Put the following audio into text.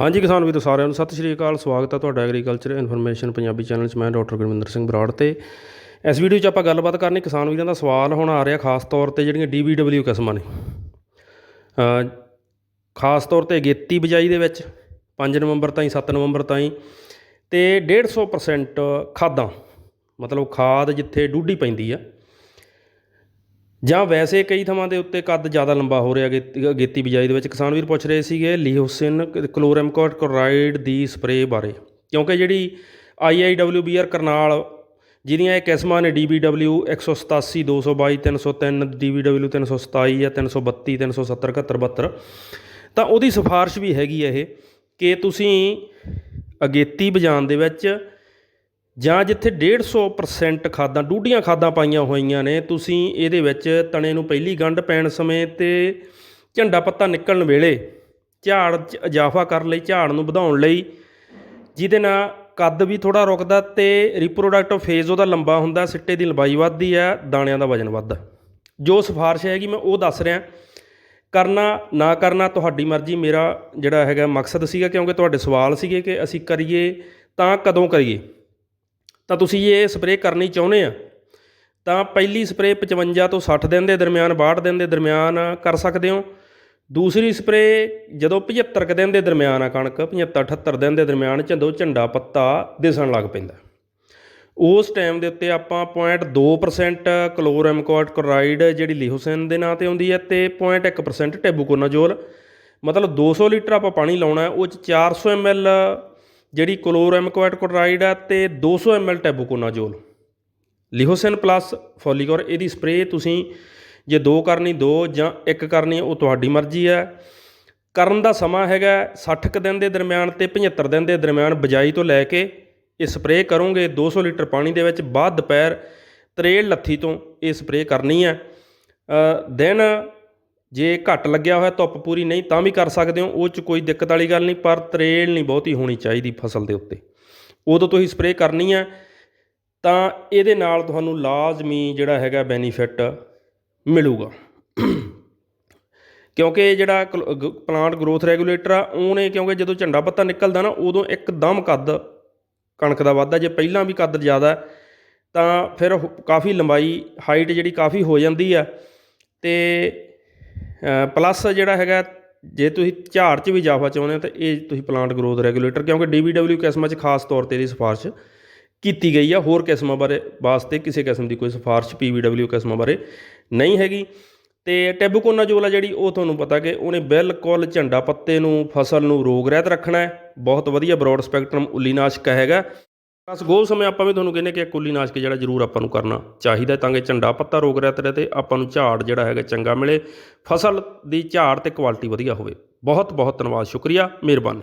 ਹਾਂਜੀ ਕਿਸਾਨ ਵੀਰੋ, ਸਾਰਿਆਂ ਨੂੰ ਸਤਿ ਸ਼੍ਰੀ ਅਕਾਲ। ਸਵਾਗਤ ਹੈ ਤੁਹਾਡਾ ਐਗਰੀਕਲਚਰ ਇਨਫੋਰਮੇਸ਼ਨ ਪੰਜਾਬੀ ਚੈਨਲ 'ਚ। ਮੈਂ ਡਾਕਟਰ ਗੁਰਵਿੰਦਰ ਸਿੰਘ ਬਰਾੜ ਤੇ ਇਸ ਵੀਡੀਓ 'ਚ ਆਪਾਂ ਗੱਲਬਾਤ ਕਰਨੀ। ਕਿਸਾਨ ਵੀਰਾਂ ਦਾ ਸਵਾਲ ਹੁਣ ਆ ਰਿਹਾ ਖਾਸ ਤੌਰ ਤੇ ਜਿਹੜੀਆਂ DBW ਕਿਸਮਾਂ ਨੇ। ਖਾਸ ਤੌਰ ਤੇ ਅਗੇਤੀ ਬਿਜਾਈ ਦੇ ਵਿੱਚ 5 ਨਵੰਬਰ ਤਾਈਂ 7 ਨਵੰਬਰ ਤਾਈਂ ਤੇ 150% ਖਾਦਾਂ, ਮਤਲਬ ਖਾਦ ਜਿੱਥੇ ਡੂਢੀ ਪੈਂਦੀ ਆ ਜਾਂ ਵੈਸੇ ਕਈ ਥਾਵਾਂ ਦੇ ਉੱਤੇ ਕੱਦ ਜ਼ਿਆਦਾ ਲੰਬਾ ਹੋ ਰਿਹਾ ਅਗੇਤੀ ਅਗੇਤੀ ਬਿਜਾਈ ਦੇ ਵਿੱਚ ਕਿਸਾਨ ਵੀਰ ਪੁੱਛ ਰਹੇ ਸੀਗੇ ਲੀਓਸਿਨ ਕਲੋਰੈਮਕੋਟ ਕਲੋਰਾਈਡ ਦੀ ਸਪਰੇਅ ਬਾਰੇ। ਕਿਉਂਕਿ ਜਿਹੜੀ ਆਈਆਈਡਬਲਯੂਬੀਆਰ ਕਰਨਾਲ, ਜਿਹਦੀਆਂ ਇਹ ਕਿਸਮਾਂ ਨੇ DBW 187 222 303 DBW 327 ਜਾਂ 332 370 71 72 ਤਾਂ ਉਹਦੀ ਸਿਫਾਰਿਸ਼ ਵੀ ਹੈਗੀ ਹੈ ਇਹ ਕਿ ਤੁਸੀਂ ਅਗੇਤੀ ਬਜਾਨ ਦੇ ਵਿੱਚ ਜਾਂ ਜਿੱਥੇ 150% ਖਾਦਾਂ, ਡੂਢੀਆਂ ਖਾਦਾਂ ਪਾਈਆਂ ਹੋਈਆਂ ਨੇ, ਤੁਸੀਂ ਇਹਦੇ ਵਿੱਚ ਤਣੇ ਨੂੰ ਪਹਿਲੀ ਗੰਢ ਪੈਣ ਸਮੇਂ ਤੇ ਝੰਡਾ ਪੱਤਾ ਨਿਕਲਣ ਵੇਲੇ ਝਾੜ 'ਚ ਇਜ਼ਾਫਾ ਕਰਨ ਲਈ, ਝਾੜ ਨੂੰ ਵਧਾਉਣ ਲਈ। ਜਿਹਦੇ ਨਾਲ ਕੱਦ ਵੀ ਥੋੜਾ ਰੁਕਦਾ ਤੇ ਰਿਪਰੋਡਕਟਿਵ ਫੇਜ਼ ਉਹਦਾ ਲੰਬਾ ਹੁੰਦਾ, ਸਿੱਟੇ ਦੀ ਲੰਬਾਈ ਵੱਧਦੀ ਹੈ, ਦਾਣਿਆਂ ਦਾ ਵਜਨ ਵੱਧਦਾ। ਜੋ ਸਿਫਾਰਿਸ਼ ਹੈਗੀ ਮੈਂ ਉਹ ਦੱਸ ਰਿਹਾ। ਕਰਨਾ, ਨਾ ਕਰਨਾ ਤੁਹਾਡੀ ਮਰਜ਼ੀ, ਮੇਰਾ ਜਿਹੜਾ ਹੈਗਾ ਮਕਸਦ ਸੀਗਾ ਕਿਉਂਕਿ ਤੁਹਾਡੇ ਸਵਾਲ ਸੀਗੇ ਕਿ ਅਸੀਂ ਕਰੀਏ ਤਾਂ ਕਦੋਂ ਕਰੀਏ? ਤਾਂ ਤੁਸੀਂ ਇਹ ਸਪਰੇਅ ਕਰਨੀ ਚਾਹੁੰਦੇ ਆ? ਤਾਂ ਪਹਿਲੀ ਸਪਰੇਅ 55 ਤੋਂ 60 ਦਿਨ ਦੇ ਦਰਮਿਆਨ 62 ਦਿਨ ਦੇ ਦਰਮਿਆਨ ਕਰ ਸਕਦੇ ਹੋ। ਦੂਸਰੀ ਸਪਰੇਅ ਜਦੋਂ 75 ਕੁ ਦਿਨ ਦੇ ਦਰਮਿਆਨ ਆ ਕਣਕ 75 78 ਦਿਨ ਦੇ ਦਰਮਿਆਨ ਜਦੋਂ ਝੰਡਾ ਪੱਤਾ ਦਿਸਣ ਲੱਗ ਪੈਂਦਾ। ਉਸ ਟਾਈਮ ਦੇ ਉੱਤੇ ਆਪਾਂ 0.2% ਕਲੋਰੈਮਕੋਟ ਕਲੋਰਾਈਡ ਜਿਹੜੀ ਲਿਹੋਸਿਨ ਦੇ ਨਾਂ ਤੇ ਆਉਂਦੀ ਹੈ ਤੇ 0.1% ਟੈਬੂਕੋਨਾਜੋਲ। ਮਤਲਬ 200 ਲੀਟਰ ਆਪਾਂ ਪਾਣੀ ਲਾਉਣਾ, ਉਹ ਚ 400 ml ਜਿਹੜੀ ਕਲੋਰੈਮਕੋਟ ਕਲੋਰਾਈਡ ਹੈ ਤੇ 200 ml ਟੈਬੂਕੋਨਾਜੋਲ। ਲਿਹੋਸਿਨ ਪਲੱਸ ਫੋਲੀਕੋਰ ਇਹਦੀ ਸਪਰੇਅ ਤੁਸੀਂ ਜੇ ਦੋ ਕਰਨੀ ਦੋ ਜਾਂ ਇੱਕ ਕਰਨੀ ਉਹ ਤੁਹਾਡੀ ਮਰਜ਼ੀ ਹੈ ਕਰਨ ਦਾ ਸਮਾਂ ਹੈਗਾ 60 ਕੁ ਦਿਨ ਦੇ ਦਰਮਿਆਨ ਤੇ 75 ਦਿਨ ਦੇ ਦਰਮਿਆਨ ਬਜਾਈ ਤੋਂ ਲੈ ਕੇ ਇਹ ਸਪਰੇਅ ਕਰੋਗੇ 200 ਲੀਟਰ ਪਾਣੀ ਦੇ ਵਿੱਚ ਬਾਅਦ ਦੁਪਹਿਰ ਤਰੇਲ ਲੱਥੀ ਤੋਂ ਇਹ ਸਪਰੇਅ ਕਰਨੀ ਹੈ ਅ, ਦਿਨ ਜੇ ਘੱਟ ਲੱਗਿਆ ਹੋਇਆ ਧੁੱਪ ਪੂਰੀ ਨਹੀਂ ਤਾਂ ਵੀ ਕਰ ਸਕਦੇ ਹੋ, ਉਹ 'ਚ ਕੋਈ ਦਿੱਕਤ ਵਾਲੀ ਗੱਲ ਨਹੀਂ, ਪਰ ਤਰੇਲ ਨਹੀਂ ਬਹੁਤੀ ਹੋਣੀ ਚਾਹੀਦੀ ਫਸਲ ਦੇ ਉੱਤੇ। ਉਦੋਂ ਤੁਸੀਂ ਸਪਰੇਅ ਕਰਨੀ ਹੈ, ਤਾਂ ਇਹਦੇ ਨਾਲ ਤੁਹਾਨੂੰ ਲਾਜ਼ਮੀ ਜਿਹੜਾ ਹੈਗਾ ਬੈਨੀਫਿਟ ਮਿਲੂਗਾ। ਕਿਉਂਕਿ ਇਹ ਜਿਹੜਾ ਪਲਾਂਟ ਗਰੋਥ ਰੈਗੂਲੇਟਰ ਆ, ਉਹਨੇ ਕਿਉਂਕਿ ਜਦੋਂ ਝੰਡਾ ਪੱਤਾ ਨਿਕਲਦਾ ਨਾ, ਉਦੋਂ ਇੱਕਦਮ ਕੱਦ ਕਣਕ ਦਾ ਵੱਧਦਾ, ਜੇ ਪਹਿਲਾਂ ਵੀ ਕੱਦ ਜ਼ਿਆਦਾ, ਤਾਂ ਫਿਰ ਕਾਫੀ ਲੰਬਾਈ, ਹਾਈਟ ਜਿਹੜੀ ਕਾਫੀ ਹੋ ਜਾਂਦੀ ਆ, ਤੇ ਪਲੱਸ ਜਿਹੜਾ ਹੈਗਾ, ਜੇ ਤੁਸੀਂ ਝਾੜ 'ਚ ਵੀ ਇਜ਼ਾਫਾ ਚਾਹੁੰਦੇ ਹੋ, ਤਾਂ ਇਹ ਤੁਸੀਂ ਪਲਾਂਟ ਗਰੋਥ ਰੈਗੂਲੇਟਰ ਕਿਉਂਕਿ DBW ਕਿਸਮਾਂ 'ਚ ਖਾਸ ਤੌਰ ਤੇ ਇਹਦੀ ਸਿਫਾਰਿਸ਼ ਕੀਤੀ ਗਈ ਆ, ਹੋਰ ਕਿਸਮਾਂ ਬਾਰੇ, ਵਾਸਤੇ ਕਿਸੇ ਕਿਸਮ ਦੀ ਕੋਈ ਸਿਫਾਰਿਸ਼ PBW ਕਿਸਮਾਂ ਬਾਰੇ ਨਹੀਂ ਹੈਗੀ। ਤੇ ਟੈਬੂਕੋਨਾਜੋਲ ਆ ਜਿਹੜੀ, ਉਹ ਤੁਹਾਨੂੰ ਪਤਾ ਕਿ ਉਹਨੇ ਬਿਲਕੁਲ ਝੰਡਾ ਪੱਤੇ ਨੂੰ, ਫਸਲ ਨੂੰ ਰੋਗ ਰਹਿਤ ਰੱਖਣਾ ਹੈ। ਬਹੁਤ ਵਧੀਆ ਬਰੋਡ ਸਪੈਕਟਰਮ ਉੱਲੀਨਾਸ਼ਕ ਹੈਗਾ। ਬਸ ਗੋਲ ਸਮੇਂ ਆਪਾਂ ਵੀ ਤੁਹਾਨੂੰ ਕਹਿੰਦੇ ਕਿ ਇੱਕ ਉੱਲੀਨਾਸ਼ਕ ਜਿਹੜਾ ਜ਼ਰੂਰ ਆਪਾਂ ਨੂੰ ਕਰਨਾ ਚਾਹੀਦਾ ਤਾਂ ਕਿ ਝੰਡਾ ਪੱਤਾ ਰੋਗ ਰਹਿਤ ਰਹੇ ਤੇ, ਆਪਾਂ ਨੂੰ ਝਾੜ ਜਿਹੜਾ ਹੈਗਾ ਚੰਗਾ ਮਿਲੇ। ਫਸਲ ਦੀ ਝਾੜ ਤੇ ਕੁਆਲਿਟੀ ਵਧੀਆ ਹੋਵੇ। ਬਹੁਤ ਬਹੁਤ ਧੰਨਵਾਦ, ਸ਼ੁਕਰੀਆ, ਮਿਹਰਬਾਨੀ।